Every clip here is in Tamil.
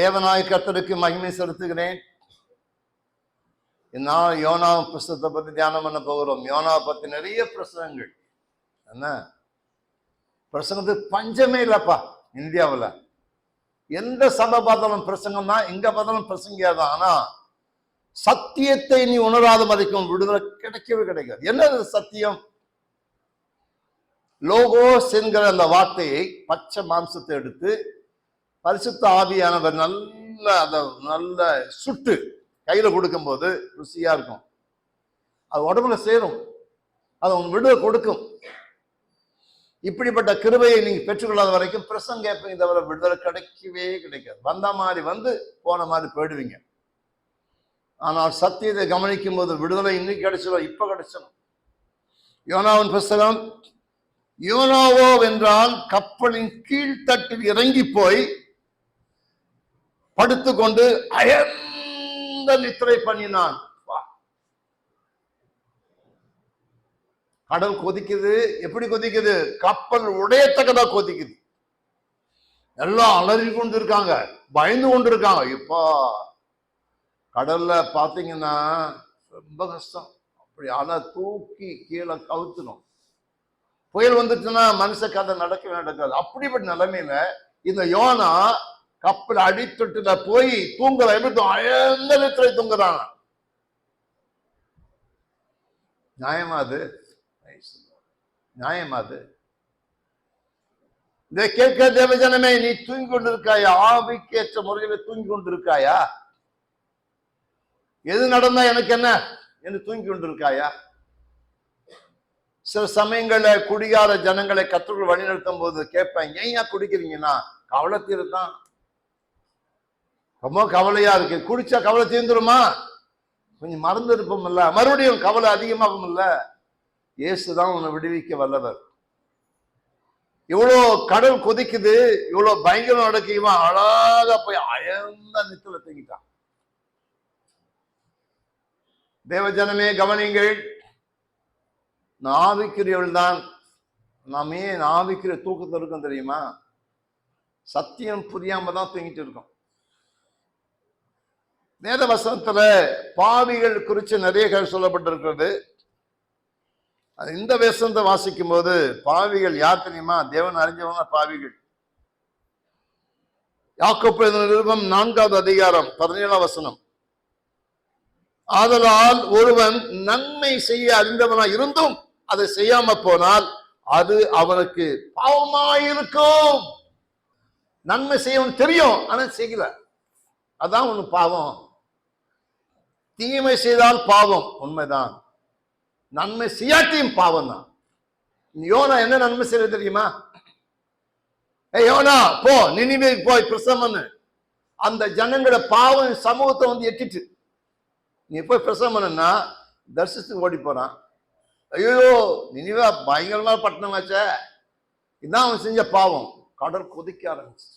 தேவநாய கர்த்தருக்கு மகிமை செலுத்துகிறேன். நான் யோனா புஸ்தகத்தை பத்தி தியானம் பண்ண போகிறோம். யோனா பத்தி நிறைய பிரசனங்கள் என்ன? பிரசங்கத்துக்கு பஞ்சமே இல்லப்பா இந்தியாவுல. எந்த சபை பார்த்தாலும் பிரசங்கம் தான் எங்க பார்த்தாலும் பிரசங்கியாதான் ஆனா சத்தியத்தை நீ உணராத வரைக்கும் விடுதலை கிடைக்கவே கிடைக்காது. என்னது சத்தியம்? லோகோஸ் என்கிற அந்த வார்த்தையை பச்சை மாம்சத்தை எடுத்து பரிசுத்த ஆவியானவர் நல்ல அந்த நல்ல சுட்டு கையில் கொடுக்கும்போது ருசியா இருக்கும். அது உடம்புல சேரும். அது உன் விடுதலை கொடுக்கும். இப்படிப்பட்ட கிருபையை நீங்கள் பெற்றுக்கொள்ளாத வரைக்கும் பிரசங்க கேட்பீங்க தவிர விடுதலை கிடைக்கவே கிடைக்காது. வந்த மாதிரி வந்து போன மாதிரி போயிடுவீங்க. ஆனால் சத்தியத்தை கவனிக்கும் போது விடுதலை இன்னைக்கு கிடைச்சிடும் இப்போ கிடைச்சிடும் யோனாவின் புஸ்தகம் யோனாவோ என்றால் கப்பலின் கீழ்த்தட்டில் இறங்கி போய் படுத்துக்கொண்டு அயர்ந்த நித்திரை பண்ணினான். கடல் கொதிக்குது. எப்படி கொதிக்குது? கப்பல் உடையத்தக்கதா கொதிக்குது. எல்லாம் அலறி கொண்டு இருக்காங்க பயந்து கொண்டு இருக்காங்க இப்போ கடல்ல பாத்தீங்கன்னா ரொம்ப கஷ்டம். அப்படி அலை தூக்கி கீழே கவுத்துணும் புயல் வந்துச்சுன்னா மனுஷ கதை நடக்கவே நடக்காது. அப்படிப்பட்ட நிலைமையில இந்த யோனா கப்பல் அடித்தொட்டுல போய் தூங்குற எப்படி தூ- அயர்ந்த தூங்குறான் நியாயமா அது? நியாயமா அது? இதை கேட்க தேவஜனமே நீ தூங்கி கொண்டிருக்காயா ஆவிக்கேற்ற முறையில தூங்கி கொண்டிருக்காயா எது நடந்தா எனக்கு என்ன? என்று தூங்கி கொண்டிருக்காயா சில சமயங்கள்ல குடிகார ஜனங்களை கத்தர்கள் வழிநடத்தும் போது கேட்பேன் ஏன் குடிக்கிறீங்கன்னா? கவலை ரொம்ப கவலையா இருக்கு. குடிச்சா கவலை தீர்ந்துருமா? கொஞ்சம் மறந்து இருப்போம்ல. மறுபடியும் கவலை அதிகமாகும்ல. இயேசுதான் உன்னை விடுவிக்க வல்லவர். இவ்வளோ கடல் கொதிக்குது. இவ்வளோ பயங்கரம் நடக்குமா அழகா போய் அயந்த நித்துல தூங்கிட்டான். தேவஜனமே கவனிங்கள் நாவிக்கிறவள் தான் நாமே நாவிக்கிற தூக்கத்தில் இருக்கோம் தெரியுமா? சத்தியம் புரியாம தான் தூங்கிட்டு இருக்கோம். வேத வசனத்துல பாவிகள் குறித்து நிறைய சொல்லப்பட்டிருக்கிறது. அது இந்த வசனத்தை வாசிக்கும் போது பாவிகள் யார் தெரியுமா? தேவன் அறிஞ்சவங்க பாவிகள். யாக்கோப்பு நிருபம் நான்காவது அதிகாரம் பதினேழாம் வசனம். ஆதலால் ஒருவன் நன்மை செய்ய அறிந்தவனா இருந்தும் அதை செய்யாம போனால் அது அவனுக்கு பாவமாயிருக்கும். நன்மை செய்யவன் தெரியும் ஆனா செய்யல. அதான் ஒண்ணு பாவம். தீமை செய்தால் பாவம். உண்மைதான். நன்மை செய்யாட்டியும் பாவம் தான் யோனா என்ன நன்மை செய்ய தெரியுமா? ஏ யோனா போ நினைவே போய் பிரசமன்னு அந்த ஜனங்களோட பாவம் சமூகத்தை வந்து எட்டிட்டு. நீ போய் பிரசவம் பண்ணா தரிசித்து ஓடி போறான். ஐயோ நினைவா பயங்கரமா பட்டணமாச்சே இதான் அவன் செஞ்ச பாவம். கடல் கொதிக்க ஆரம்பிச்சு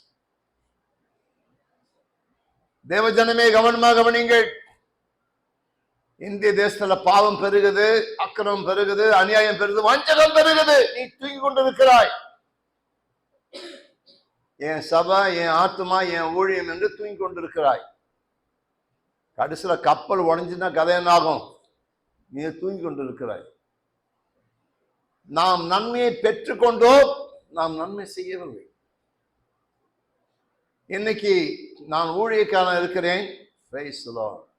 தேவஜனமே கவனமாக கவனிங்கள் இந்திய தேசத்துல பாவம் பெருகுது அக்கிரமம் பெருகுது அநியாயம் பெருகுது வஞ்சகம் பெருகுது. நீ தூங்கி கொண்டிருக்கிறாய். என் சபை என் ஆத்மா என் ஊழியம் என்று தூங்கி கொண்டிருக்கிறாய். கடைசியில கப்பல் உடஞ்சுன்னா கதை என்ன ஆகும்? நீ தூங்கி கொண்டிருக்கிறாய். நாம் நன்மையை பெற்றுக்கொண்டோம் நாம் நன்மை செய்யவில்லை. இன்னைக்கு நான் ஊழியக்காரன் இருக்கிறேன். Praise.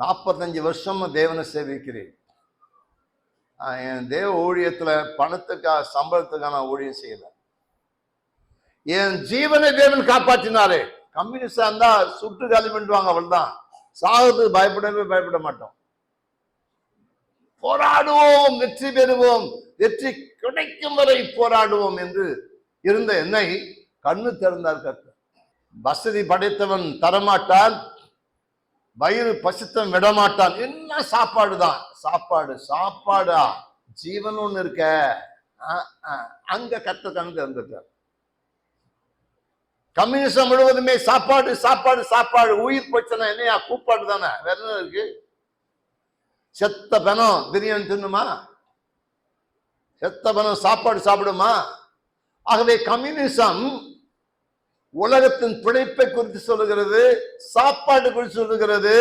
நாற்பத்தஞ்சு வருஷம் தேவனை சேவிக்கிறேன். என் தேவ ஊழியத்துல பணத்துக்காக சம்பளத்துக்காக நான் ஊழியம் செய்யலை. என் ஜீவனை தேவன் காப்பாற்றினாரே. கம்யூனிஸ்டா இருந்தால் சுட்டு காலி பண்ணிடுவாங்க அவள்தான் சாகத்துக்கு பயப்படவே பயப்பட மாட்டோம். போராடுவோம் வெற்றி பெறுவோம் வெற்றி கிடைக்கும் வரை போராடுவோம் என்று இருந்த என்னை கண்ணு திறந்தார் கர்த்தர். வசதி படைத்தவன் தரமாட்டான். வயிறு பசித்தம் விடமாட்டான். என்ன சாப்பாடு தான் சாப்பாடு சாப்பாடா? ஜீவன் ஒண்ணு இருக்க. அங்க கத்த கண்ணு திறந்துட்டார் கம்யூனிசம் முழுவதுமே சாப்பாடு சாப்பாடு சாப்பாடு. உயிர் போச்சுன்னா என்னையா? கூப்பாடு தானே? வேற என்ன இருக்கு? செத்த பணம். பிரியாணி தின்னுமா? செத்த பணம். சாப்பாடு சாப்பிடுமா? ஆகவே கம்யூனிசம் உலகத்தின் பிழைப்பை குறித்து சொல்லுகிறது சாப்பாடு குறித்து சொல்லுகிறது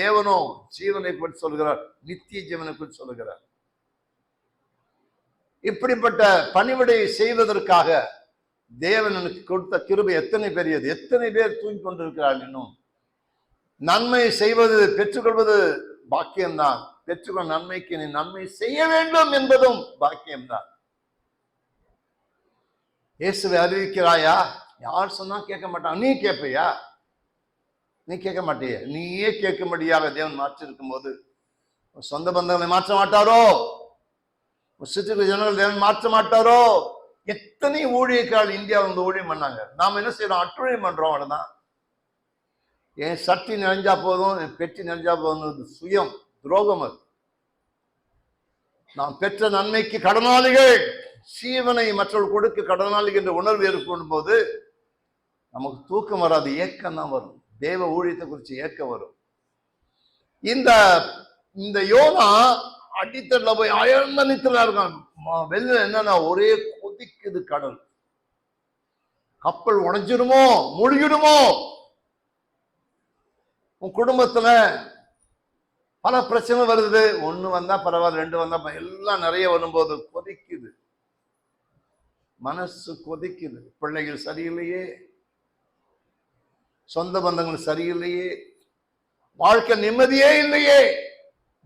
தேவனோ ஜீவனை குறித்து சொல்லுகிறார் நித்திய ஜீவனை குறித்து சொல்லுகிறார். இப்படிப்பட்ட பணிவிடையை செய்வதற்காக தேவன் எனக்கு கொடுத்த கிருபை எத்தனை பெரியது. எத்தனை பேர் தூங்கி கொண்டிருக்கிறார்கள் இன்னும். நன்மை செய்வது பெற்றுக்கொள்வது பாக்கியம்தான். பெற்றுக்கொள் நன்மைக்கு நீ நன்மை செய்ய வேண்டும் என்பதும் பாக்கியம்தான். இயேசுவை அறிவிக்கிறாயா? யார் சொன்னால் கேட்க மாட்டான். நீ கேட்பையா? நீ கேட்க மாட்டிய. நீயே கேட்கும்படியாக தேவன் மாற்றிருக்கும் போது சொந்த பந்தங்களை மாற்ற மாட்டாரோ? உன் சுற்றி ஜனங்கள் தேவன் மாற்ற மாட்டாரோ? எத்தனை ஊழியக்கால் இந்தியா வந்து ஊழியம் பண்ணாங்க? நாம் என்ன செய்யறோம்? அட்டுழியம் பண்றோம் அவ்வளோதான் என் சட்டி நிறைஞ்சா போதும் என் பெட்டி நிறைஞ்சா போதும் சுயம் துரோகம் அது. நாம் பெற்ற நன்மைக்கு கடனாளிகள் சீவனை மற்றவர்கள் கொடுக்க கடனாளிகள் என்ற உணர்வு ஏற்படும் போது நமக்கு தூக்கம் வராது ஏக்கம் தான் வரும். தேவ ஊழியத்தை குறித்து ஏக்கம் வரும். இந்த இந்த யோனா அடித்தட்டில் போய் அயர்ந்த நித்துல இருக்கான் ம- வெளில என்னன்னா ஒரே கொதிக்குது கடல். கப்பல் உடஞ்சிருமோ முழுகிடுமோ? உன் குடும்பத்துல பல பிரச்சனை வருது. ஒன்று வந்தா பரவாயில்ல ரெண்டு வந்தா எல்லாம் நிறைய வரும்போது கொதிக்குது. மனசு கொதிக்குது. பிள்ளைகள் சரியில்லையே. சொந்த பந்தங்கள் சரியில்லையே. வாழ்க்கை நிம்மதியே இல்லையே.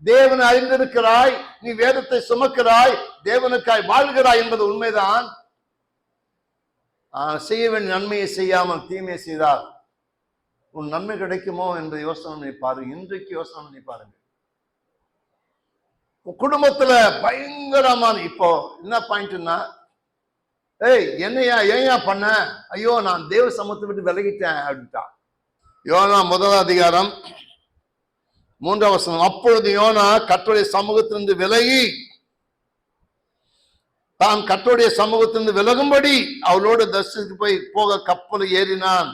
தேவனை அறிந்திருக்கிறாய் நீ வேதத்தை சுமக்கிறாய் தேவனுக்காய் வாழ்கிறாய் என்பது உண்மைதான். செய்ய வேண்டிய நன்மையை செய்யாமல் தீமையை செய்தால் உன் நன்மை கிடைக்குமோ என்று யோசனை பண்ணி பாருங்க இன்றைக்கு யோசனை பண்ணி பாருங்க உன் குடும்பத்துல பயங்கரமான இப்போ என்ன பாயிண்ட்னா ஏய் என்னையா ஏன்யா பண்ண? ஐயோ நான் தேவ சமத்தை விட்டு விலகிட்டேன் அப்படின்ட்டான். யோனா முதல் அதிகாரம் மூன்றாம் வசனம். அப்பொழுது யோனா கர்த்தருடைய சமூகத்திலிருந்து விலகி தான் கர்த்தருடைய சமூகத்திலிருந்து விலகும்படி அவளோடு தர்ஷனுக்கு போய் போக கப்பல் ஏறினான்.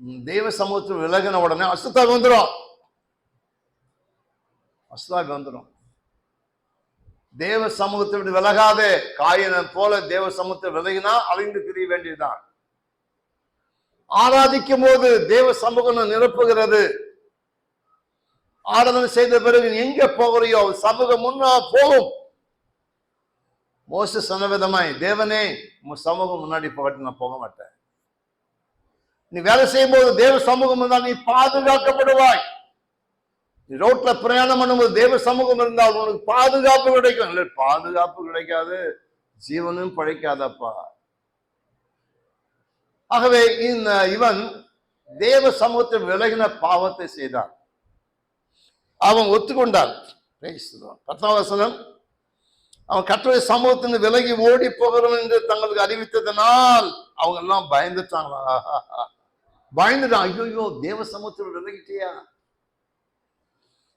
தெய்வ தேவ சமூகத்தில் விலகின உடனே அசுத்தாக வந்துடும் அசுதாக வந்துடும் தேவ சமூகத்தை விட்டு விலகாதே. காயனை போல தேவ சமூகத்தை விலகினா அழிந்து திரிய வேண்டியதுதான். ஆராதிக்கும் போது தேவ சமூகம் நிரப்புகிறது. ஆராதனை செய்த பிறகு நீ எங்க போகிறியோ சமூகம் முன்னா போகும். மோச சொன்ன விதமாய் தேவனே உன் சமூகம் முன்னாடி போகட்டும் நான் போக மாட்டேன். நீ வேலை செய்யும் போது தேவ சமூகம் இருந்தால் நீ பாதுகாக்கப்படுவாய். நீ ரோட்ல பிரயாணம் பண்ணும்போது தேவ சமூகம் இருந்தால் உனக்கு பாதுகாப்பு கிடைக்கும். இல்லை பாதுகாப்பு கிடைக்காது ஜீவனும் பழைக்காதப்பா ஆகவே இந்த இவன் தேவ சமூகத்தில் விலகின பாவத்தை செய்தான். அவன் ஒத்துக்கொண்டான். Praise பத்தாம் வசனம். அவன் கற்றலை சமூகத்திலிருந்து விலகி ஓடி போகிறவன் என்று தங்களுக்கு அறிவித்ததனால் அவங்க எல்லாம் பயந்துட்டாங்களா பயந்துட்டான். ஐயோ தேவ சமூகத்தில் விலகிட்டியா?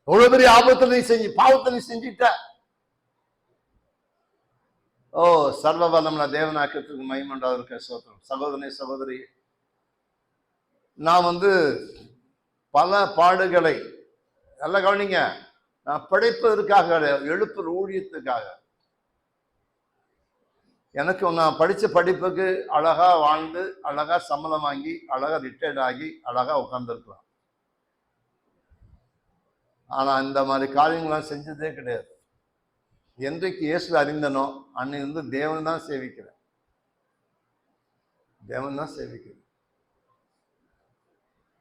எவ்வளவு பெரிய ஆபத்தில் நீ செஞ்சு பாவத்தை நீ செஞ்சிட்ட? ஓ சர்வ வல்லம்ல தேவனாக்கத்துக்கு மகிமண்டாவதற்கு சோத்திரம் சகோதரனே சகோதரி நான் வந்து பல பாடுகளை நல்லா கவனிங்க நான் படைப்பதற்காக கிடையாது, எழுப்புற ஊழியத்துக்காக. எனக்கு நான் படித்த படிப்புக்கு அழகா வாழ்ந்து அழகாக சம்பளம் வாங்கி அழகாக ரிட்டையர்ட் ஆகி அழகாக உட்காந்துருக்கலாம் ஆனால் இந்த மாதிரி காரியங்கள்லாம் செஞ்சதே கிடையாது. என்றைக்கு இயேசு அறிந்தனோ அன்னிலிருந்து தேவன் தான் சேவிக்கிறேன். தேவன் தான் சேவிக்கிறேன்.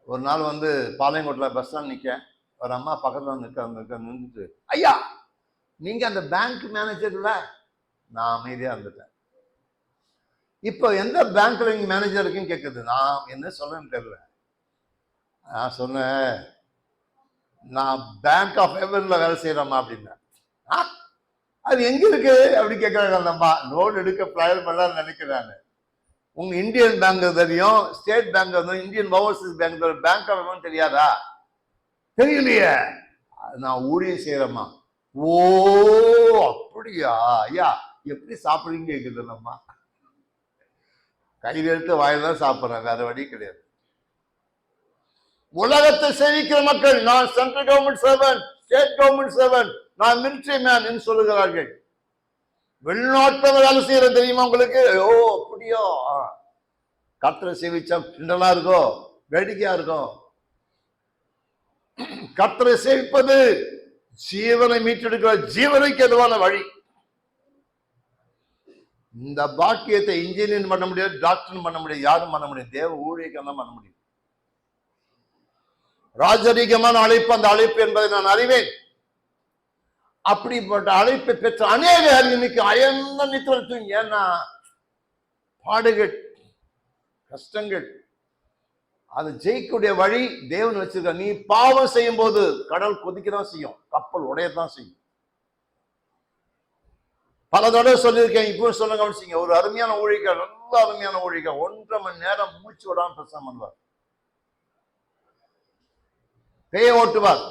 ஒரு நாள் வந்து பாளையங்கோட்டில் பஸ் ஸ்டாண்ட் நிற்க ஒரு அம்மா பக்கத்தில் வந்து நிற்க நிற்க நின்றுட்டு ஐயா நீங்கள் அந்த பேங்க் மேனேஜர்ல நான் அமைதியாக இருந்துட்டேன். இப்போ எந்த பேங்க்ல நீங்க மேனேஜர் இருக்குன்னு கேட்குது நான் என்ன சொல்றேன்னு தெரியல. நான் சொன்னேன் நான் பேங்க் ஆஃப் ஹெவன்ல வேலை செய்கிறேம்மா அப்படின்னேன். "ஆ? அது எங்க இருக்கு? அப்படி கேட்கிறாங்க அந்த லோன் எடுக்க பிளான் பண்ணலாம் நினைக்கிறாங்க உங்க இந்தியன் பேங்க் தெரியும் ஸ்டேட் பேங்க் தெரியும் இந்தியன் ஓவர்சீஸ் பேங்க் தெரியும். பேங்க் ஆஃப் தெரியாதா? தெரியலையே. அது நான் ஊழியம் செய்யறேம்மா. ஓ அப்படியா? ஐயா எப்படி சாப்பிடுறீங்க கேக்குது அந்த கையில் எடுத்து வாயில்தான் தான் சாப்பிட்றேன் வேற வழி கிடையாது. உலகத்தை சேவிக்கிற மக்கள் நான் central government servant state government servant நான் மிலிட்ரி மேன் என்று சொல்லுகிறார்கள். வெளிநாட்டில் வேலை செய்யற தெரியுமா உங்களுக்கு? ஓ அப்படியோ? கத்தரை சேவிச்சா கிண்டலா இருக்கும் வேடிக்கையா இருக்கும் கத்தரை சேவிப்பது ஜீவனை மீட்டெடுக்கிற ஜீவனுக்கு எதுவான வழி? இந்த பாக்கியத்தை இன்ஜினியர் பண்ண முடியாது டாக்டர் பண்ண முடியாது யாரும் பண்ண முடியாது. தேவ ஊழியர்கள் தான் பண்ண முடியும். ராஜரீகமான அழைப்பு அந்த அழைப்பு என்பதை நான் அறிவேன். அப்படிப்பட்ட அழைப்பை பெற்ற அநேக இன்னைக்கு அயர்ந்த நித்திரம் ஏன்னா பாடுகள் கஷ்டங்கள் அது ஜெயிக்கக்கூடிய வழி தேவன் வச்சிருக்க நீ பாவம் செய்யும் போது கடல் கொதிக்க தான் செய்யும் கப்பல் உடையத்தான் செய்யும். பல தடவை சொல்லியிருக்கேன் இப்போ சொல்ல கவனிச்சிங்க ஒரு அருமையான ஊழிக்க நல்ல அருமையான ஊழிக்க ஒன்றரை மணி நேரம் மூச்சு விடாம பேசாம பண்ணுவார் பேய ஓட்டுவார்.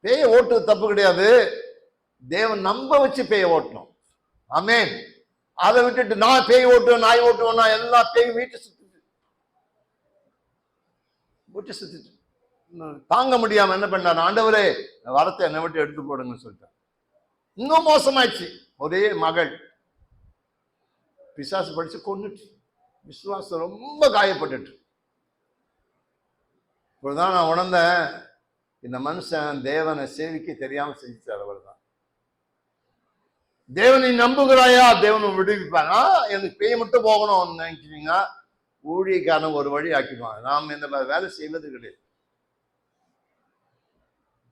பேய ஓட்டுறது தப்பு கிடையாது. தேவன் நம்ப வச்சு பேய ஓட்டணும். அமேன் அதை விட்டுட்டு நான் பேய் ஓட்டுவேன் நாய் ஓட்டுவேன் நான் எல்லா பேய் வீட்டை சுத்திட்டு வீட்டை சுத்திட்டு. தாங்க முடியாம என்ன பண்ணார்? ஆண்டவரே வரத்தை என்னை விட்டு எடுத்து போடுங்கன்னு சொல்லிட்டார். இன்னும் மோசமாயிடுச்சு. ஒரே மகள். பிசாசு படிச்சு கொண்டுட்டு விசுவாசம் ரொம்ப காயப்பட்டுட்டு. இப்போதான் நான் உணர்ந்தேன் இந்த மனுஷன் தேவனை சேவிக்க தெரியாம செஞ்சுட்டார் அவர் தான் தேவனை நம்புகிறாயா? தேவனை விடுவிப்பாங்க எனக்கு பேய் மட்டும் போகணும் நினைக்கிறீங்க ஊழியக்காரன் ஒரு வழி ஆக்கிடுவாங்க நாம் இந்த வேலை செய்வது கிடையாது.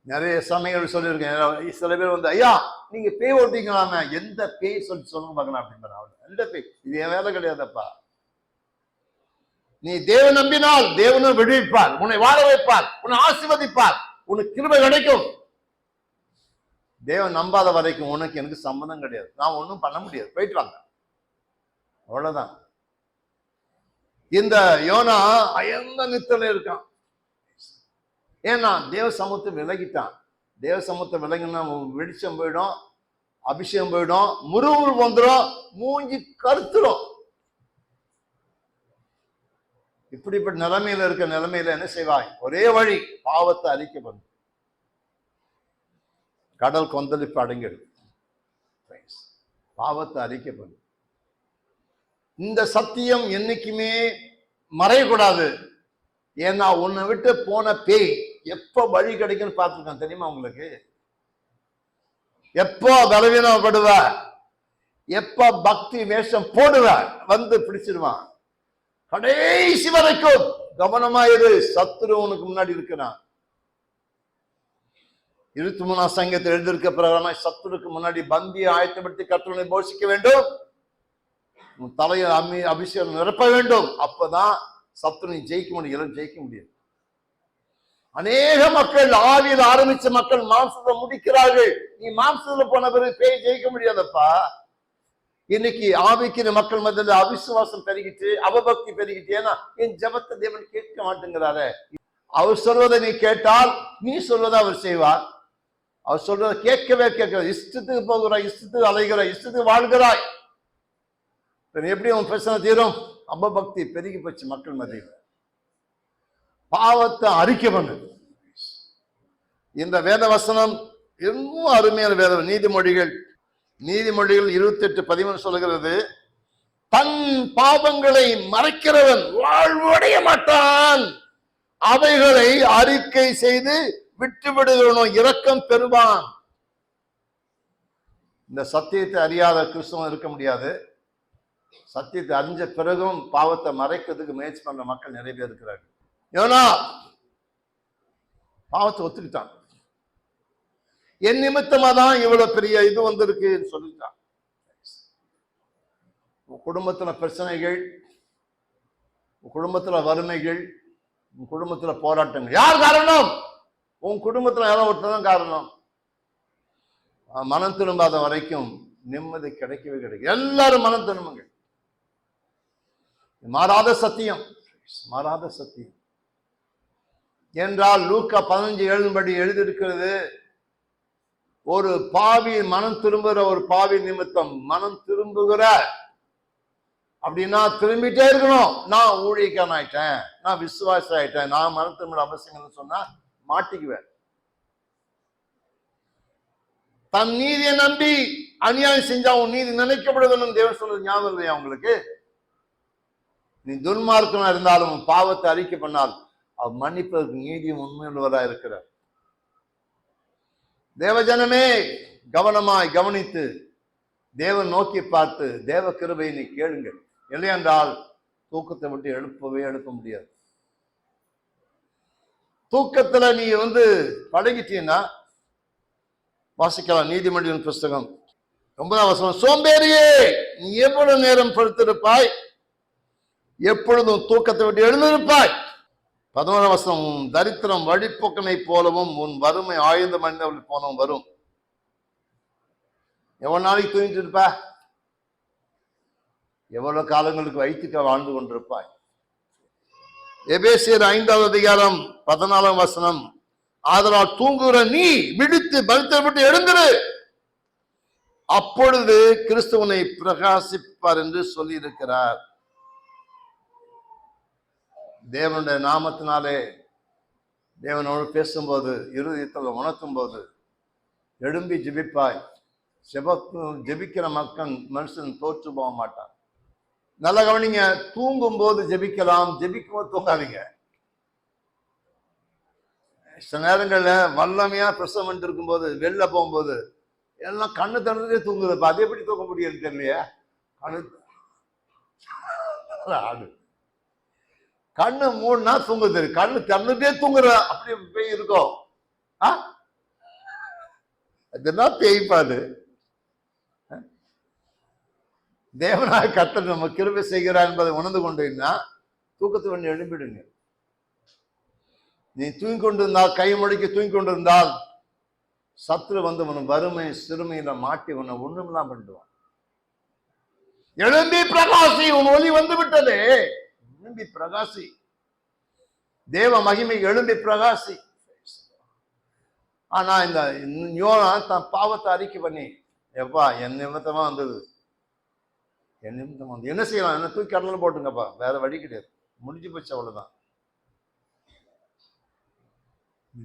நிறைய சமயங்கள் சொல்லியிருக்கேன். சில பேர் வந்து ஐயா நீங்க பேய் ஓட்டிக்கலாமே. எந்த பேய் சொல்லி சொல்லுங்க பார்க்கலாம் அப்படின்னு அவன் எந்த பேய்? இது என் வேலை கிடையாதப்பா. நீ தேவன் நம்பினால் தேவனும் விடுவிப்பார். உன்னை வாழ வைப்பார். உன்னை ஆசிர்வதிப்பார். உனக்கு கிருபை கிடைக்கும். தேவன் நம்பாத வரைக்கும் உனக்கு எனக்கு சம்மந்தம் கிடையாது. நான் ஒன்றும் பண்ண முடியாது. போயிட்டு வாங்க. அவ்வளவுதான். இந்த யோனா அயந்த நித்தல இருக்கான். ஏன்னா தேவ சமூகத்தை விலகிட்டான். தேவ சமூகத்தை விலகினா வெளிச்சம் போயிடும் அபிஷேகம் போயிடும் முருகுரு வந்துடும் மூஞ்சி கருத்துடும் இப்படிப்பட்ட நிலைமையில இருக்க நிலைமையில என்ன செய்வாய்? ஒரே வழி பாவத்தை அழிக்கப்படும் கடல் கொந்தளிப்பு அடங்கிடும். பாவத்தை அழிக்கப்படும் இந்த சத்தியம் என்னைக்குமே மறையக்கூடாது. ஏன்னா உன்னை விட்டு போன பேய் எப்போ வழி கிடைக்குன்னு பார்த்துருக்கேன் தெரியுமா உங்களுக்கு? எப்போ பலவீனப்படுவ? எப்போ பக்தி வேஷம் போடுவ? வந்து பிடிச்சிடுவான் கடைசி வரைக்கும் கவனமா இரு சத்துரு உனக்கு முன்னாடி இருக்கிறான். இருபத்தி மூணாம் சங்கத்தில் எழுதியிருக்க பிரகாரமாய் சத்துருக்கு முன்னாடி பந்தியை ஆயத்தப்படுத்தி கத்தவனை போஷிக்க வேண்டும். உன் தலையை அமி அபிஷேகம் நிரப்ப வேண்டும். அப்பதான் சத்துருனை ஜெயிக்க முடியும். ஜெயிக்க முடியாது அநேக மக்கள் ஆவியில் ஆரம்பிச்ச மக்கள் மாம்சத்தை முடிக்கிறார்கள். நீ மாம்சத்துல போன பிறகு பேய் ஜெயிக்க முடியாதப்பா. இன்னைக்கு ஆவிக்கிற மக்கள் மத்தியில் அவிசுவாசம் பெருகிட்டு அவபக்தி பெருகிட்டு. ஏன்னா என் ஜபத்தை தேவன் கேட்க மாட்டேங்கிறாரு. அவர் சொல்வதை நீ கேட்டால் நீ சொல்வதை அவர் செய்வார். அவர் சொல்றதை கேட்கவே கேட்கிற இஷ்டத்துக்கு போகிறாய் இஷ்டத்துக்கு அலைகிறாய் இஷ்டத்துக்கு வாழ்கிறாய். எப்படி உன் பிரச்சனை தீரும்? அபபக்தி பெருகி போச்சு மக்கள் மத்தியில். பாவத்தை அறிக்கை பண்ணு இந்த வேத வசனம் ரொம்ப அருமையான வேத நீதிமொழிகள் நீதிமொழிகள் இருபத்தி எட்டு பதிமூணு சொல்லுகிறது தன் பாவங்களை மறைக்கிறவன் வாழ்வடைய மாட்டான். அவைகளை அறிக்கை செய்து விட்டு விடுகிறவனோ இரக்கம் பெறுவான். இந்த சத்தியத்தை அறியாத கிறிஸ்தவம் இருக்க முடியாது. சத்தியத்தை அறிஞ்ச பிறகும் பாவத்தை மறைக்கிறதுக்கு முயற்சி பண்ற மக்கள் நிறைய பேர் இருக்கிறார்கள். ஏன்னா பாவத்தை ஒத்துக்கிட்டான். என் நிமித்தமா தான் இவ்வளவு பெரிய இது வந்திருக்குன்னு சொல்லிட்டான். உன் குடும்பத்துல பிரச்சனைகள் உன் குடும்பத்துல வறுமைகள் உன் குடும்பத்துல போராட்டங்கள். யார் காரணம்? உன் குடும்பத்துல யாரோ ஒருத்தர் தான் காரணம். மனம் திரும்பாத வரைக்கும் நிம்மதி கிடைக்கவே கிடைக்கும் எல்லாரும் மனம் திரும்புங்க. மாறாத சத்தியம். மாறாத சத்தியம். என்றால் லூக்கா பதினஞ்சு ஏழும்படி எழுதியிருக்கிறது ஒரு பாவி மனம் திரும்புகிற ஒரு பாவி நிமித்தம் மனம் திரும்புகிற அப்படின்னா திரும்பிட்டே இருக்கணும். நான் ஊழியக்காரன் ஆயிட்டேன். நான் விசுவாசம் ஆயிட்டேன். நான் மனம் திரும்ப அவசியங்கள்னு சொன்னா மாட்டிக்குவேன். தன் நீதியை நம்பி அநியாயம் செஞ்சா உன் நீதி நினைக்கப்படுதுன்னு தேவன் சொல்றது ஞாபகம் இல்லையா உங்களுக்கு? நீ துன்மார்க்கனா இருந்தாலும் உன் பாவத்தை அறிக்கை பண்ணால் அவர் மன்னிப்பதற்கு நீதியும் உண்மையுள்ளவராக இருக்கிறார். தேவஜனமே கவனமாய் கவனித்து தேவன் நோக்கி பார்த்து தேவ கிருபையை நீ கேளுங்கள். இல்லையென்றால் தூக்கத்தை விட்டு எழுப்பவே எழுப்ப முடியாது. தூக்கத்துல நீ வந்து பழகிட்டீன்னா வாசிக்கலாம் நீதிமன்றின் புஸ்தகம். ஒன்பதாம் வசனம் சோம்பேறியே நீ எவ்வளவு நேரம் படுத்திருப்பாய்? எப்பொழுதும் தூக்கத்தை விட்டு எழுந்திருப்பாய்? பதினோராம் வசனம் உன் தரித்திரம் வழிப்போக்கனை போலவும் உன் வறுமை ஆயுத மனிதவள் போலவும் வரும். எவ்வளவு நாளைக்கு தூங்கிட்டு இருப்பா? எவ்வளவு காலங்களுக்கு வைத்துக்க வாழ்ந்து கொண்டிருப்பாய்? எபேசியர் ஐந்தாவது அதிகாரம் பதினாலாம் வசனம் ஆதலால் தூங்குகிற நீ விடுத்து பலத்தை விட்டு அப்பொழுது கிறிஸ்துவனை பிரகாசிப்பார் என்று சொல்லி இருக்கிறார் தேவனுடைய நாமத்தினாலே தேவனோடு பேசும்போது இருதயத்தில் உணர்த்தும் போது எழும்பி ஜெபிப்பாய். செபத்து ஜெபிக்கிற மக்கள் மனுஷன் தோற்று போக மாட்டான். நல்ல கவனிங்க தூங்கும் போது ஜெபிக்கலாம் ஜெபிக்கும் போது தூங்காதீங்க. சில நேரங்களில் வல்லமையா பிரசவம் பண்ணிட்டு இருக்கும்போது வெளில போகும்போது எல்லாம் கண்ணு திறந்ததே தூங்குது. இப்போ அது எப்படி தூங்க முடியாது தெரியலையே? கண்ணு ஆடு. கண்ணு மூணுனா தூங்குது கண்ணு திறந்துட்டே தூங்குற. அப்படி பேய் இருக்கும். ஆ? அதுதான் பேய்ப்பாது தேவனாக கத்தர் நம்ம கிருபை செய்கிறார் என்பதை உணர்ந்து கொண்டீங்கன்னா தூக்கத்தை ஒன்று எழும்பிடுங்க. நீ தூங்கி கொண்டிருந்தால் கை முடக்கி தூங்கி கொண்டிருந்தால் சத்ரு வந்து உன் வறுமை சிறுமையில மாட்டி உன்னை ஒண்ணுமெல்லாம் பண்ணிடுவான். எழும்பி பிரகாசி உன் ஒளி வந்து விட்டதே. எழும்பி பிரகாசி. தேவ மகிமை எழும்பி பிரகாசி. ஆனா இந்த யோனா தன் பாவத்தை அறிக்கை பண்ணி எப்பா என் நிமித்தமா வந்தது. என் நிமித்தமா வந்து என்ன செய்யலாம்? என்ன தூக்கி கடலில் போட்டுங்கப்பா. வேற வழி கிடையாது. முடிஞ்சு போச்சு அவ்வளவுதான்.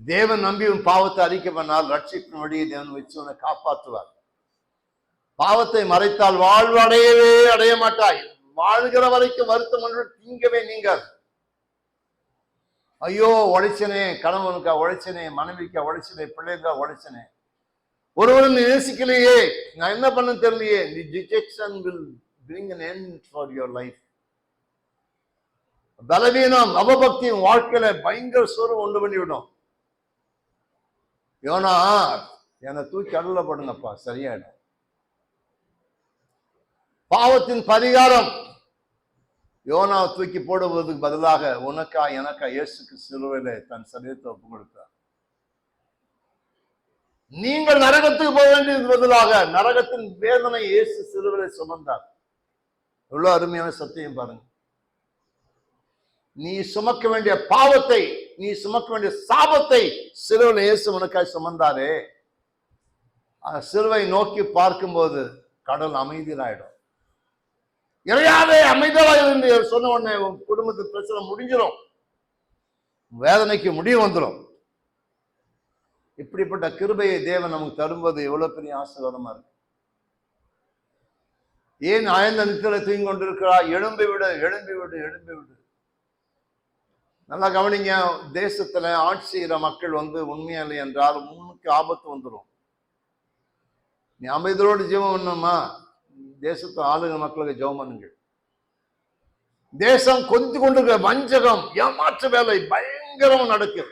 தேவன் நம்பி உன் பாவத்தை அறிக்கை பண்ணால் ரட்சிப்பின் வழியை தேவன் வச்சு உன்னை காப்பாற்றுவார். பாவத்தை மறைத்தால் வாழ்வு அடையவே அடைய மாட்டாய் வாழ்கிற வரைக்கும் வருத்தம் ஒன்று தீங்கவே ஐயோ உழைச்சனே கணவனுக்கா உழைச்சனே மனைவிக்கா உழைச்சனே பிள்ளைக்கா உழைச்சனே. ஒருவரும் நேசிக்கலையே. நான் என்ன பண்ண தெரியலையே. The dejection will bring for your life பலவீனம் அவபக்தியும் வாழ்க்கையில பயங்கர சோர்வு உண்டு பண்ணிவிடும். யோனா என்னை தூக்கி அடல போடுங்கப்பா. சரியாயிடும். பாவத்தின் பரிகாரம். யோனா தூக்கி போடுவதற்கு பதிலாக உனக்கா எனக்கா இயேசுக்கு சிலுவையில தன் சரீரத்தை ஒப்பு கொடுத்தார் நீங்கள் நரகத்துக்கு போக வேண்டியது பதிலாக நரகத்தின் வேதனை இயேசு சிலுவையில சுமந்தார். எவ்வளவு அருமையான சத்தியம் பாருங்க. நீ சுமக்க வேண்டிய பாவத்தை நீ சுமக்க வேண்டிய சாபத்தை சிலுவையில் இயேசு உனக்காய் சுமந்தாரே. சிலுவை நோக்கி பார்க்கும்போது கடல் அமைதியாயிடும் இறையாதே அமைதலா இருந்து சொன்ன உடனே உன் குடும்பத்து பிரச்சனை முடிஞ்சிடும் வேதனைக்கு முடிவு வந்துடும் இப்படிப்பட்ட கிருபையை தேவன் நமக்கு தரும்போது எவ்வளவு பெரிய ஆசீர்வாதமா இருக்கு. ஏன் ஆயந்த நித்திர தூங்கி கொண்டிருக்கிறா எழும்பி விடு எழும்பி விடு எழும்பி விடு. நல்லா கவனிங்க தேசத்துல ஆட்சி செய்கிற மக்கள் வந்து உண்மையா இல்லை என்றால் முன்னுக்கு ஆபத்து வந்துடும் நீ அமைதியோடு ஜீவம் பண்ணுமா தேசத்தை ஆளுகிற மக்களுக்கு ஜெபம் பண்ணுங்கள். தேசம் கொதித்து கொண்டிருக்கிற வஞ்சகம் ஏமாற்று வேலை பயங்கரம் நடக்குது.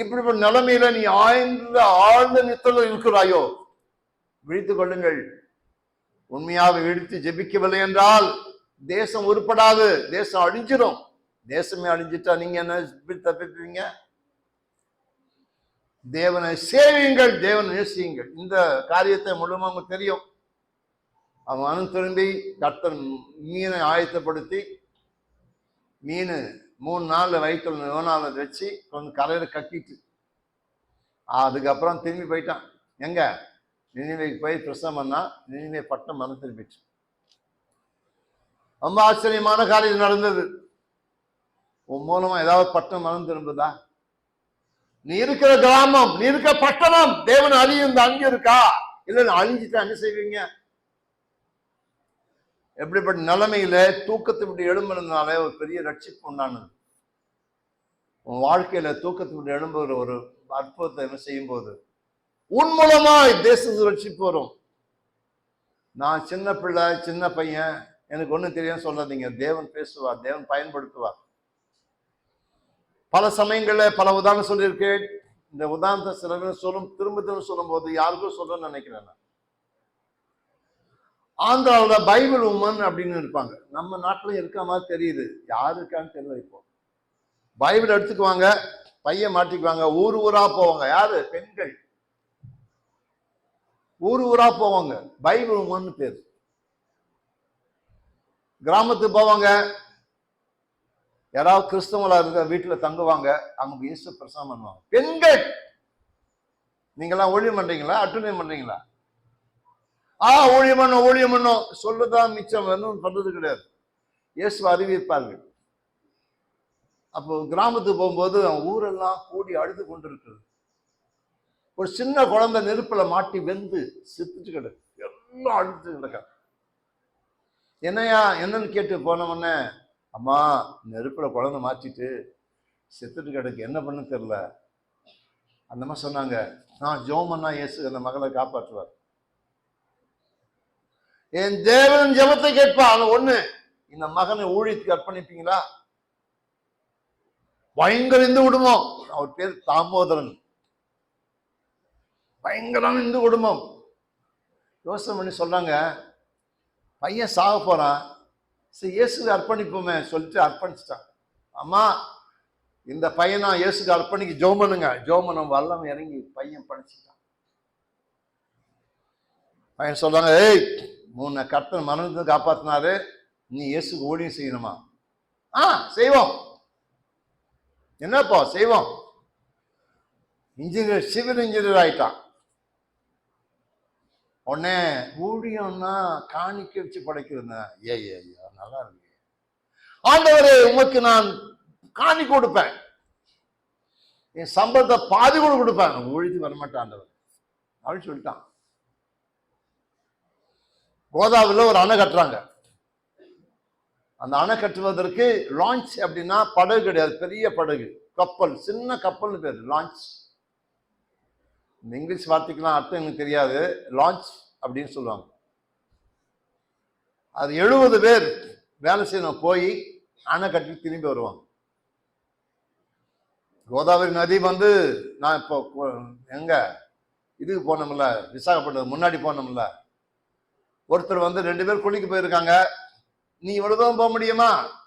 இப்படிப்பட்ட நிலைமையில நீ ஆழ்ந்த ஆழ்ந்த நித்தல இருக்கிறாயோ? விழித்துக் கொள்ளுங்கள். உண்மையாக விழித்து ஜெபிக்கவில்லை என்றால் தேசம் உருப்படாது தேசம் அழிஞ்சிடும் தேசமே அழிஞ்சிட்டா நீங்க என்ன தப்பிப்பீங்க? தேவனை சேவியுங்கள் தேவனை நேசியுங்கள். இந்த காரியத்தை முழுமை தெரியும். அவன் மனம் திரும்பி கர்த்தன் மீனை ஆயத்தப்படுத்தி மீன் மூணு நாளில் வயிற்றுல யோனால வச்சு கொஞ்சம் கரையில் கட்டிட்டு. அதுக்கப்புறம் திரும்பி போயிட்டான். எங்க? நினைவைக்கு போய் பிரசவம் பண்ணா நினைவை பட்டம் மனம் திரும்பிச்சு ரொம்ப ஆச்சரியமான காரியம் நடந்தது. உன் மூலமா ஏதாவது பட்டம் மனம் திரும்புதா? நீ இருக்கிற கிராமம் நீ இருக்கிற பட்டணம் தேவன் அழியும் அங்க இருக்கா? இல்ல அழிஞ்சிட்டா என்ன செய்வீங்க? எப்படிப்பட்ட நிலைமையில தூக்கத்தை விட்டு எழும்புனதுனால ஒரு பெரிய ரட்சிப்பு உண்டானது. உன் வாழ்க்கையில தூக்கத்தை விட்டு எழும்புகிற ஒரு அற்புதத்தை என்ன செய்யும் போது உன் மூலமா தேசத்து ரட்சிப்பு வரும். நான் சின்ன பிள்ளை சின்ன பையன் எனக்கு ஒண்ணும் தெரியும் சொல்லாதீங்க. தேவன் பேசுவார் தேவன் பயன்படுத்துவார். பல சமயங்களில் பல உதாரணம் சொல்லியிருக்கேன். இந்த உதாரணத்தை சில சொல்லும் திரும்ப திரும்ப சொல்லும் போது யாருக்கும் சொல்லணும்னு நினைக்கிறேன் நான். ஆந்திராவில் பைபிள் உமன் அப்படின்னு இருப்பாங்க. நம்ம நாட்டிலும் இருக்க மாதிரி தெரியுது. யாரு இருக்கான்னு தெரியல இப்போ. பைபிள் எடுத்துக்குவாங்க பையன் மாட்டிக்குவாங்க ஊர் ஊரா போவாங்க. யாரு? பெண்கள். ஊர் ஊரா போவாங்க. பைபிள் உமன் பேர். கிராமத்துக்கு போவாங்க. யாராவது கிறிஸ்தவங்களா இருக்க வீட்டுல தங்குவாங்க. அவங்க இயேசு பிரசனம் பண்ணுவாங்க. பெண்கள்! நீங்களாம் ஒளி பண்றீங்களா? அட்டுணியம் பண்றீங்களா? ஆ ஊழியம் பண்ணும் ஊழியம் பண்ணும் சொல்றதுதான் மிச்சம் வேணும் பண்றது கிடையாது. இயேசு அறிவிப்பார்கள். அப்போ கிராமத்துக்கு போகும்போது அவன் ஊரெல்லாம் கூடி அழுது கொண்டிருக்கிறது. ஒரு சின்ன குழந்தை நெருப்புல மாட்டி வெந்து செத்துட்டு கிடக்கு. எல்லாம் அழுது கிடக்க. என்னையா என்னன்னு கேட்டு போன உடனே அம்மா நெருப்புல குழந்தை மாற்றிட்டு செத்துட்டு கிடக்கு. என்ன பண்ணு தெரில அந்த மாதிரி சொன்னாங்க நான் ஜோமன்னா இயேசு அந்த மகளை காப்பாற்றுவார். என் தேவன் ஜெபத்தை கேட்பான். அது ஒண்ணு இந்த மகனை ஊழியத்துக்கு அர்ப்பணிப்பீங்களா? பயங்கர இந்து குடும்பம். அவர் பேர் தாமோதரன். பயங்கரம் இந்து குடும்பம். யோசனை பண்ணி சொல்றாங்க பையன் சாக போறான். சரி இயேசுக்கு அர்ப்பணிப்போமே சொல்லிட்டு அர்ப்பணிச்சிட்டான். அம்மா இந்த பையனா இயேசுக்கு அர்ப்பணிக்கு ஜோமனுங்க ஜோமனம் வல்லம் இறங்கி பையன் படிச்சுட்டான் பையன் சொல்றாங்க ஏய் மூணு கர்த்தன் மரணத்தை காப்பாத்தினாரு. நீ இயேசுக்கு ஊழியம் செய்யணுமா? ஆ செய்வோம். என்னப்பா செய்வோம். இன்ஜினியர் சிவில் இன்ஜினியர் ஆயிட்டான். உடனே ஊழியம்னா காணிக்க வச்சு படைக்கிறதுனா ஏ ஏ நல்லா இருக்கு. ஆண்டவரே உமக்கு நான் காணி கொடுப்பேன். என் சம்பளத்தை பாதி கூட கொடுப்பேன். ஊழித்து வரமாட்டான் ஆண்டவர். அப்படின்னு சொல்லிட்டான். கோதாவில் ஒரு அணை கட்டுறாங்க. அந்த அணை கட்டுவதற்கு லான்ச் அப்படின்னா படகு கிடையாது பெரிய படகு கப்பல் சின்ன கப்பல்னு பேர் லான்ச் இந்த இங்கிலீஷ் வார்த்தைக்கெல்லாம் அர்த்தம் எனக்கு தெரியாது. லான்ச் அப்படின்னு சொல்லுவாங்க. அது எழுபது பேர் வேலை செய்யணும். போய் அணை கட்டி திரும்பி வருவாங்க. கோதாவரி நதி வந்து நான் இப்போ எங்க? இதுக்கு போனோம்ல விசாகப்பட்டினம் முன்னாடி போனோம்ல. ஒருத்தர் வந்து ரெண்டு பேர் குளிக்க போயிருக்காங்க. நீ இவ்வளோ தூரம் போக முடியுமா?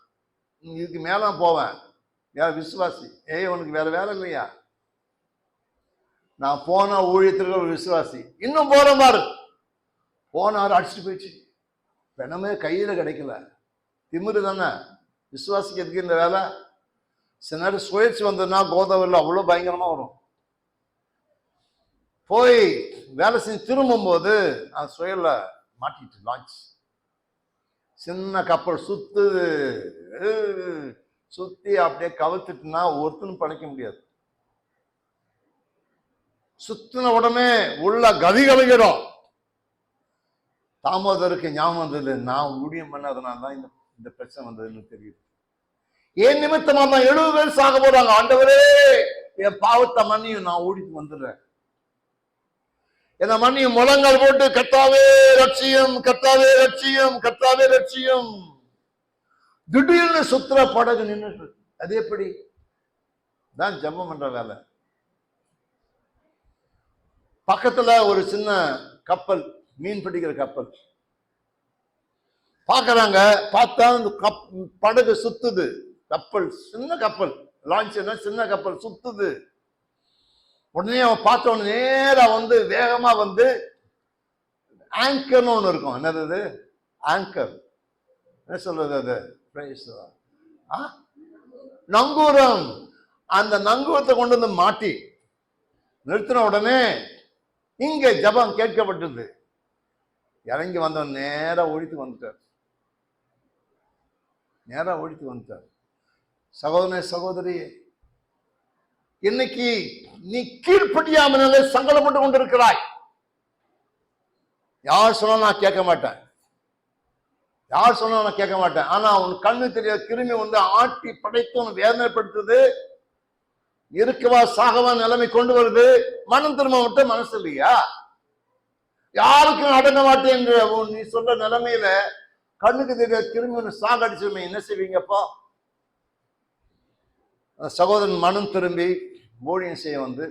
நீ இதுக்கு மேல போவேன். வேற விசுவாசி? ஏய் உனக்கு வேற வேலை இல்லையா? நான் போன ஊழியத்திற்கு ஒரு விசுவாசி. இன்னும் போற பாரு. போனாரு அடிச்சுட்டு போயிடுச்சு. பிணமே கையில கிடைக்கல. திமிரு தானே? விசுவாசிக்கு எதுக்கு இந்த வேலை? சில நேரம் சுழற்சி வந்ததுன்னா கோதாவரியில் அவ்வளோ பயங்கரமா வரும். போய் வேலை செஞ்சு திரும்பும் போது நான் சுயல்ல மாட்டிட்டு லான்ச் சின்ன கப்பல் சுத்துது. சுத்தி அப்படியே கவுத்துட்டுனா ஒருத்தனும் படைக்க முடியாது. சுத்தின உடனே உள்ள கதி கலகிறோம் தாமோதருக்கு ஞாபகம் வந்தது நான் ஊழியம் பண்ணாதனால தான் இந்த இந்த பிரச்சனை வந்ததுன்னு தெரியுது. ஏன் நிமித்தமா தான் எழுபது பேர் சாக போறாங்க ஆண்டவரே. என் பாவத்தை மன்னியும். நான் ஓடிட்டு வந்துடுறேன். என்ன மண்ணி முழங்கால் போட்டு கத்தாவே ரட்சியம் கத்தாவே லட்சியம் கத்தாவே லட்சியம். திடீர்னு சுத்துற படகு நின்னுட்டு அது எப்படி? தான் ஜபம் பண்ற வேலை. பக்கத்துல ஒரு சின்ன கப்பல் மீன் பிடிக்கிற கப்பல். பாக்குறாங்க பார்த்தா அந்த கப் படகு சுத்துது. கப்பல் சின்ன கப்பல். லான்ச் சின்ன கப்பல் சுத்துது. உடனே அவன் பார்த்த உடனே வந்து வேகமாக வந்து ஆங்கர்னு ஒன்று இருக்கும். என்னது அது? ஆங்கர் என்ன சொல்றது அது? பிரைஸ் ஆ? நங்கூரம். அந்த நங்கூரத்தை கொண்டு வந்து மாட்டி நிறுத்தின உடனே இங்கே ஜபம் கேட்கப்பட்டது. இறங்கி வந்தவன் நேராக ஒழித்து வந்துட்டார். நேராக ஒழித்து வந்துட்டார். சகோதரனே சகோதரி இன்னைக்கு நீ கீழ்ப்படியாமலே சங்கடப்பட்டு கொண்டிருக்கிறாய். யார் சொன்னாலும் நான் கேட்க மாட்டேன். யார் சொன்னா நான் கேட்க மாட்டேன். ஆனா உன் கண்ணு தெரியாத கிருமி வந்து ஆட்டி படைத்து வேதனைப்படுத்துது. இருக்கவா சாகவா நிலைமை கொண்டு வருது. மனம் திரும்ப மட்டும் மனசு இல்லையா? யாருக்கும் அடங்க மாட்டேன் உன் நீ சொல்ற நிலைமையில கண்ணுக்கு தெரியாத கிருமி ஒன்று சாகடிச்சுமே என்ன செய்வீங்கப்பா சகோதரன் மனம் திரும்பி ஊழியம் செய்ய வந்து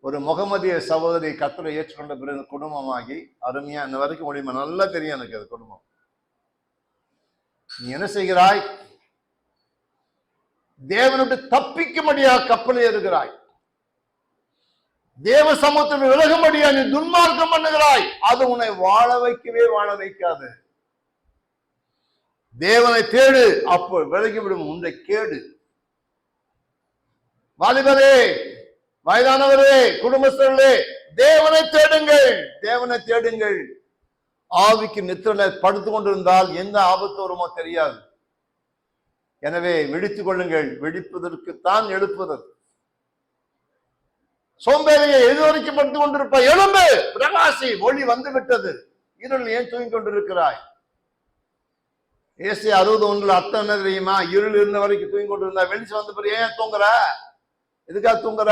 ஒரு முகமதிய சகோதரி கத்தரை ஏற்றுக்கொண்ட பிறகு குடும்பமாகி அருமையா இந்த வரைக்கும் முடியுமா நல்லா தெரியும் எனக்கு அது குடும்பம். நீ என்ன செய்கிறாய்? தேவனுடைய தப்பிக்கும்படியா கப்பல் ஏறுகிறாய். தேவ சமூகத்தில் விலகும்படியா நீ துன்மார்க்கம் பண்ணுகிறாய். அது உன்னை வாழ வைக்கவே வாழ வைக்காது. தேவனை தேடு அப்போ விலகிவிடும் உன்னை கேடு. வாலிபரே வயதானவரே குடும்பஸ்தர்களே தேவனை தேடுங்கள் தேவனை தேடுங்கள். ஆவிக்கு நித்திரனை படுத்து கொண்டிருந்தால் எந்த ஆபத்து வருமோ தெரியாது. எனவே விழித்துக் கொள்ளுங்கள் விழிப்பதற்குத்தான் எழுப்புதல். சோம்பேறியை எதுவரைக்கும் படுத்து கொண்டிருப்ப எழும்பு பிரகாசி ஒளி வந்து விட்டது இருள் ஏன் தூங்கிக் கொண்டிருக்கிறாய்? ஏசி அறுபது ஒன்றுல அர்த்தம் என்ன தெரியுமா? இருள் இருந்த வரைக்கும் தூங்கி கொண்டிருந்தா வெளிச்சம் வந்த பிறகு ஏன் தூங்குற? எதுக்காக தூங்குற?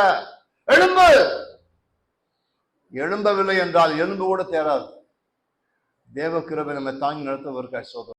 எழும்பு! எழும்பவில்லை என்றால் எலும்பு கூட தேராது தேவ கிருபை நம்மை தாங்கி நடத்துவதற்காக சோதனை